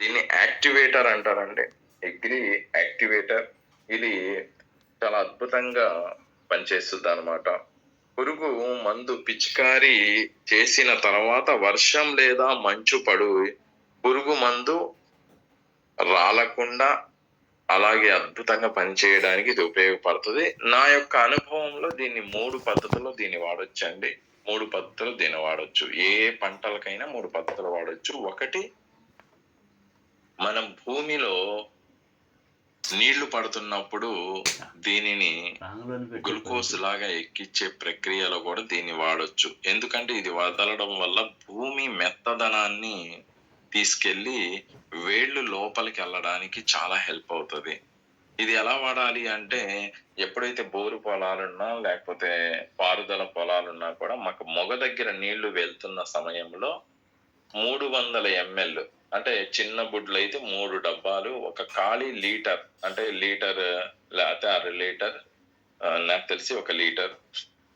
దీన్ని యాక్టివేటర్ అంటారండి. Agri activator. ఇది చాలా అద్భుతంగా పనిచేస్తుంది అనమాట పురుగు మందు పిచికారి చేసిన తర్వాత వర్షం లేదా మంచు పడు పురుగు మందు రాలకుండా అలాగే అద్భుతంగా పనిచేయడానికి ఇది ఉపయోగపడుతుంది. నా యొక్క అనుభవంలో దీన్ని మూడు పద్ధతుల్లో దీన్ని వాడొచ్చండి. మూడు పద్ధతులు దీన్ని వాడొచ్చు. ఏ పంటలకైనా మూడు పద్ధతులు వాడొచ్చు. ఒకటి భూమిలో నీళ్ళు పడుతున్నప్పుడు దీనిని గ్లూకోజ్ లాగా ఎక్కించే ప్రక్రియలో కూడా దీన్ని వాడొచ్చు. ఎందుకంటే ఇది వదలడం వల్ల భూమి మెత్తదనాన్ని తీసుకెళ్ళి వేళ్ళు లోపలికి వెళ్ళడానికి చాలా హెల్ప్ అవుతుంది. ఇది ఎలా వాడాలి అంటే ఎప్పుడైతే బోరు పొలాలున్నా లేకపోతే పారుదల పొలాలున్నా కూడా మాకు మొగ దగ్గర నీళ్ళు వెళ్తున్న సమయంలో మూడు వందల ఎంఎల్ అంటే చిన్న బుడ్లు అయితే మూడు డబ్బాలు ఒక ఖాళీ లీటర్ అంటే లీటర్ లేకపోతే అర లీటర్ నాకు తెలిసి ఒక లీటర్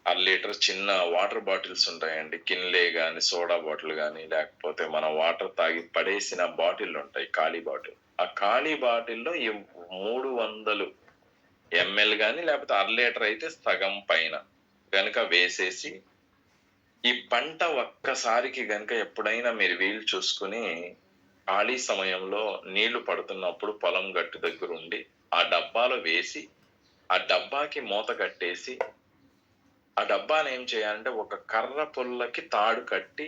అర లీటర్ చిన్న వాటర్ బాటిల్స్ ఉంటాయండి. కిన్లే కానీ సోడా బాటిల్ కానీ లేకపోతే మనం వాటర్ తాగి పడేసిన బాటిల్ ఉంటాయి ఖాళీ బాటిల్. ఆ ఖాళీ బాటిల్లో ఈ మూడు వందలు ఎంఎల్ కానీ లేకపోతే అర లీటర్ అయితే సగం పైన కనుక వేసేసి ఈ పంట ఒక్కసారికి కనుక ఎప్పుడైనా మీరు వీలు చూసుకుని ఖాళీ సమయంలో నీళ్ళు పడుతున్నప్పుడు పొలం గట్టు దగ్గర ఉండి ఆ డబ్బాలో వేసి ఆ డబ్బాకి మూత కట్టేసి ఆ డబ్బాని ఏం చేయాలంటే ఒక కర్ర పుల్లకి తాడు కట్టి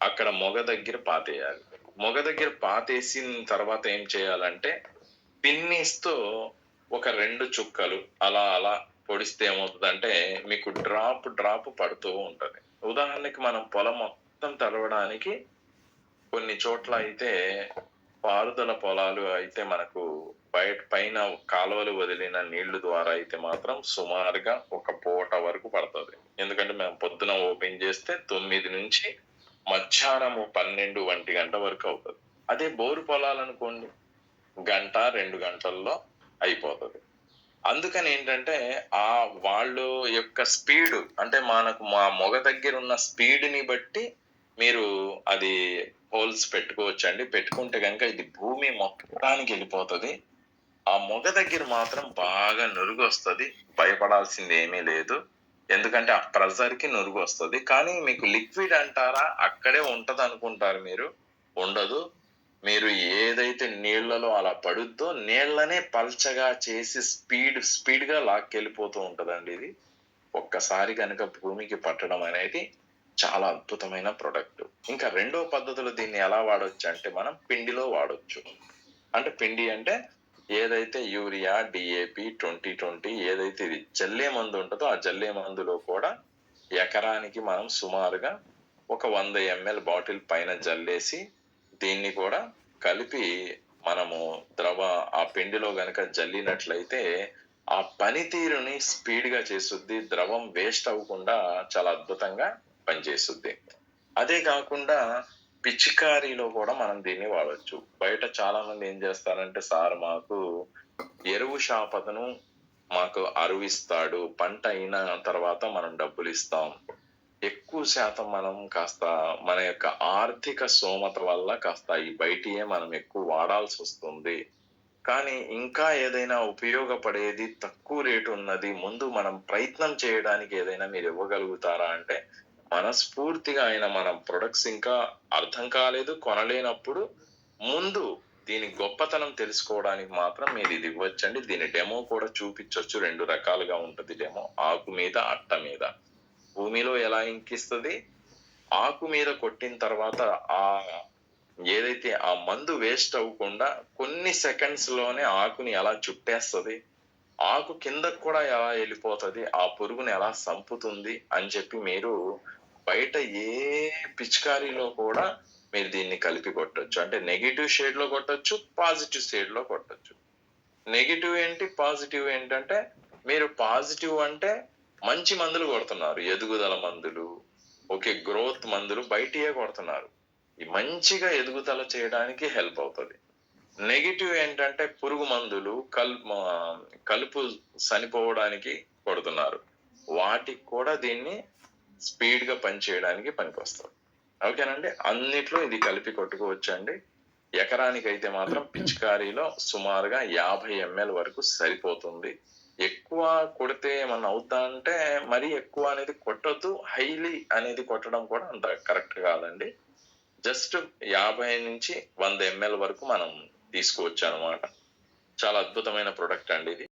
అక్కడ మొగ దగ్గర పాతేయాలి. మొగ దగ్గర పాతేసిన తర్వాత ఏం చేయాలంటే పిన్నిస్తూ ఒక రెండు చుక్కలు అలా అలా పొడిస్తే ఏమవుతుందంటే మీకు డ్రాప్ డ్రాప్ పడుతూ ఉంటుంది. ఉదాహరణకి మనం పొలం మొత్తం తడవడానికి కొన్ని చోట్ల అయితే పారుదల పొలాలు అయితే మనకు బయట పైన కాలువలు వదిలిన నీళ్ళు ద్వారా అయితే మాత్రం సుమారుగా ఒక పూట వరకు పడుతుంది. ఎందుకంటే మేము పొద్దున ఓపెన్ చేస్తే తొమ్మిది నుంచి మధ్యాహ్నము పన్నెండు వంటి గంట వరకు అవుతుంది. అదే బోరు పొలాలు అనుకోండి గంట రెండు గంటల్లో అయిపోతుంది. అందుకని ఏంటంటే ఆ వాళ్ళు యొక్క స్పీడ్ అంటే మనకు మా మొగ దగ్గర ఉన్న స్పీడ్ని బట్టి మీరు అది హోల్స్ పెట్టుకోవచ్చు అండి పెట్టుకుంటే కనుక ఇది భూమి మొత్తానికి వెళ్ళిపోతుంది. ఆ మొగ దగ్గర మాత్రం బాగా నురుగు వస్తుంది భయపడాల్సింది ఏమీ లేదు. ఎందుకంటే ఆ ప్రెజర్కి నురుగు వస్తుంది కానీ మీకు లిక్విడ్ అంటారా? అక్కడే ఉంటది అనుకుంటారు మీరు. ఉండదు. మీరు ఏదైతే నీళ్ళలో అలా పడుద్దో నీళ్ళనే పల్చగా చేసి స్పీడ్ స్పీడ్గా లాక్కెళ్ళిపోతూ ఉంటదండి ఇది. ఒక్కసారి కనుక భూమికి పట్టడం అనేది చాలా అద్భుతమైన ప్రొడక్ట్ ఇంకా రెండో పద్ధతులు దీన్ని ఎలా వాడొచ్చు అంటే మనం పిండిలో వాడొచ్చు. అంటే పిండి అంటే ఏదైతే యూరియా డిఏపి ట్వంటీ ట్వంటీ ఏదైతే ఇది జల్లే మందు ఉంటుందో ఆ జల్లే మందులో కూడా ఎకరానికి మనం సుమారుగా ఒక వంద ఎంఎల్ బాటిల్ పైన జల్లేసి దీన్ని కూడా కలిపి మనము ద్రవ ఆ పిండిలో గనక జల్లినట్లయితే ఆ పనితీరుని స్పీడ్గా చేస్తుంది. ద్రవం వేస్ట్ అవ్వకుండా చాలా అద్భుతంగా పనిచేస్తుంది. అదే కాకుండా పిచికారీలో కూడా మనం దీన్ని వాడచ్చు. బయట చాలా మంది ఏం చేస్తారంటే సార్ మాకు ఎరువు షాపతను మాకు అరువిస్తాడు. పంట అయిన తర్వాత మనం డబ్బులు ఇస్తాం ఎక్కువ శాతం మనం కాస్త మన యొక్క ఆర్థిక సోమత వల్ల కాస్త ఈ బయటియే మనం ఎక్కువ వాడాల్సి వస్తుంది కానీ ఇంకా ఏదైనా ఉపయోగపడేది తక్కువ రేటు ఉన్నది. ముందు మనం ప్రయత్నం చేయడానికి ఏదైనా మీరు ఇవ్వగలుగుతారా? అంటే మనస్ఫూర్తిగా ఆయన మనం ప్రొడక్ట్స్ ఇంకా అర్థం కాలేదు కొనలేనప్పుడు ముందు దీని గొప్పతనం తెలుసుకోవడానికి మాత్రం మీరు ఇది ఇవ్వచ్చండి. దీని డెమో కూడా చూపించవచ్చు రెండు రకాలుగా ఉంటుంది డెమో ఆకు మీద అట్ట మీద. భూమిలో ఎలా ఇంకిస్తుంది? ఆకు మీద కొట్టిన తర్వాత ఆ ఏదైతే ఆ మందు వేస్ట్ అవ్వకుండా కొన్ని సెకండ్స్లోనే ఆకుని ఎలా చుట్టేస్తుంది? ఆకు కిందకు కూడా ఎలా వెళ్ళిపోతుంది? ఆ పురుగుని ఎలా సంపుతుంది అని చెప్పి మీరు బయట ఏ పిచికారీలో కూడా మీరు దీన్ని కలిపి కొట్టచ్చు. అంటే నెగిటివ్ షేడ్లో కొట్టచ్చు పాజిటివ్ షేడ్లో కొట్టచ్చు. నెగిటివ్ ఏంటి పాజిటివ్ ఏంటంటే మీరు పాజిటివ్ అంటే మంచి మందులు కొడుతున్నారు. ఎదుగుదల మందులు ఓకే గ్రోత్ మందులు బయటియే కొడుతున్నారు. ఈ మంచిగా ఎదుగుదల చేయడానికి హెల్ప్ అవుతుంది. నెగిటివ్ ఏంటంటే పురుగు మందులు కల్ కలుపు చనిపోవడానికి కొడుతున్నారు. వాటికి కూడా దీన్ని స్పీడ్గా పనిచేయడానికి పనికొస్తుంది ఓకేనండి? అన్నిట్లో ఇది కలిపి కొట్టుకోవచ్చండి. ఎకరానికి అయితే మాత్రం పిచికారీలో సుమారుగా యాభై ఎంఎల్ వరకు సరిపోతుంది. ఎక్కువ కొడితే ఏమన్నా అవుతా అంటే మరీ ఎక్కువ అనేది కొట్టొద్దు. హైలీ అనేది కొట్టడం కూడా అంత కరెక్ట్ కాదండి. జస్ట్ యాభై నుంచి వంద ఎంఎల్ వరకు మనం తీసుకోవచ్చు అనమాట చాలా అద్భుతమైన ప్రొడక్ట్ అండి ఇది.